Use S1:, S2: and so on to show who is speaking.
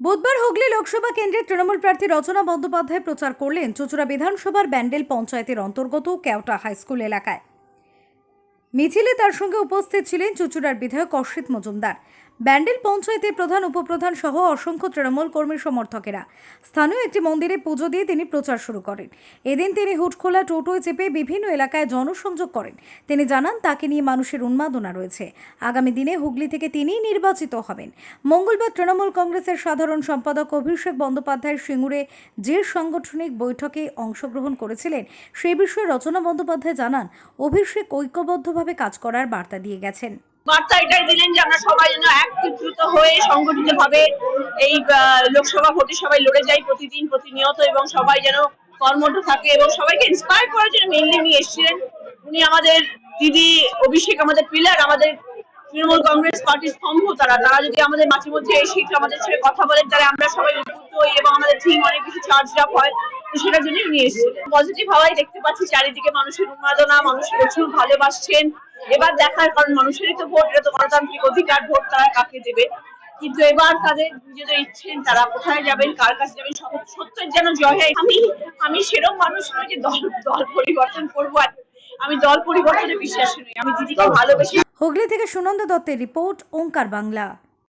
S1: বুধবার হুগলি লোকসভা কেন্দ্রের তৃণমূল প্রার্থী রচনা বন্দ্যোপাধ্যায় প্রচার করলেন চুচুড়া বিধানসভার ব্যান্ডেল পঞ্চায়েতের অন্তর্গত কেওটা হাইস্কুল এলাকায়। মিছিলে তার সঙ্গে উপস্থিত ছিলেন চুচুড়ার বিধায়ক অসিত মজুমদার। ব্যান্ডেল পঞ্চায়েতের প্রধান, উপপ্রধান সহ অসংখ্য তৃণমূল কর্মীর সমর্থকেরা। স্থানীয় একটি মন্দিরে পুজো দিয়ে তিনি প্রচার শুরু করেন। এদিন তিনি হুটখোলা টোটোয় চেপে বিভিন্ন এলাকায় জনসংযোগ করেন। তিনি জানান, তাকে নিয়ে মানুষের উন্মাদনা রয়েছে। আগামী দিনে হুগলি থেকে তিনিই নির্বাচিত হবেন। মঙ্গলবার তৃণমূল কংগ্রেসের সাধারণ সম্পাদক অভিষেক বন্দ্যোপাধ্যায় সিঙ্গুরে যে সাংগঠনিক বৈঠকে অংশগ্রহণ করেছিলেন সেই বিষয়ে রচনা বন্দ্যোপাধ্যায় জানান, অভিষেক ঐক্যবদ্ধভাবে কাজ করার বার্তা দিয়ে গেছেন।
S2: বার্তা এটাই দিলেন যে আমরা সবাই যেন একত্রিত হয়ে সংগঠিত ভাবে এই লোকসভা ভোটে সবাই লড়ে যাই প্রতিদিন, প্রতিনিয়ত, এবং সবাই যেন কর্মঠ থাকে এবং সবাইকে ইন্সপায়ার করার জন্য মেনলি উনি এসেছিলেন। উনি আমাদের দিদি অভিষেক, আমাদের পিলার আমাদের তৃণমূল কংগ্রেস পার্টির স্তম্ভ তারা। তারা যদি আমাদের মাঝে মধ্যে এসে আমাদের সাথে কথা বলেন, তাহলে আমরা সবাই এবং আমাদের থিম অনেক বেশি চার্জ আপ হয় তো সেটার জন্য এসেছিলেন পজিটিভ হাওয়াই দেখতে পাচ্ছি চারিদিকে মানুষের উন্মাদনা মানুষ প্রচুর ভালোবাসছেন। এবার দেখার কারণ মানুষেরই তো ভোট এটা তো গণতান্ত্রিক অধিকার ভোট তারা কাকে দেবে? কিন্তু এবার তাদের নিজেদের ইচ্ছেন তারা কোথায় যাবেন কার কাছে যাবেন সব- সত্যের যেন জয় হয়। আমি আমি সেরকম মানুষ নই যে দল দল পরিবর্তন করব আর আমি দল পরিবর্তনে বিশ্বাসী নই। আমি দিদিকে ভালোবেসে
S1: হুগলি থেকে সুনন্দ দত্তের রিপোর্ট ওঙ্কার বাংলা।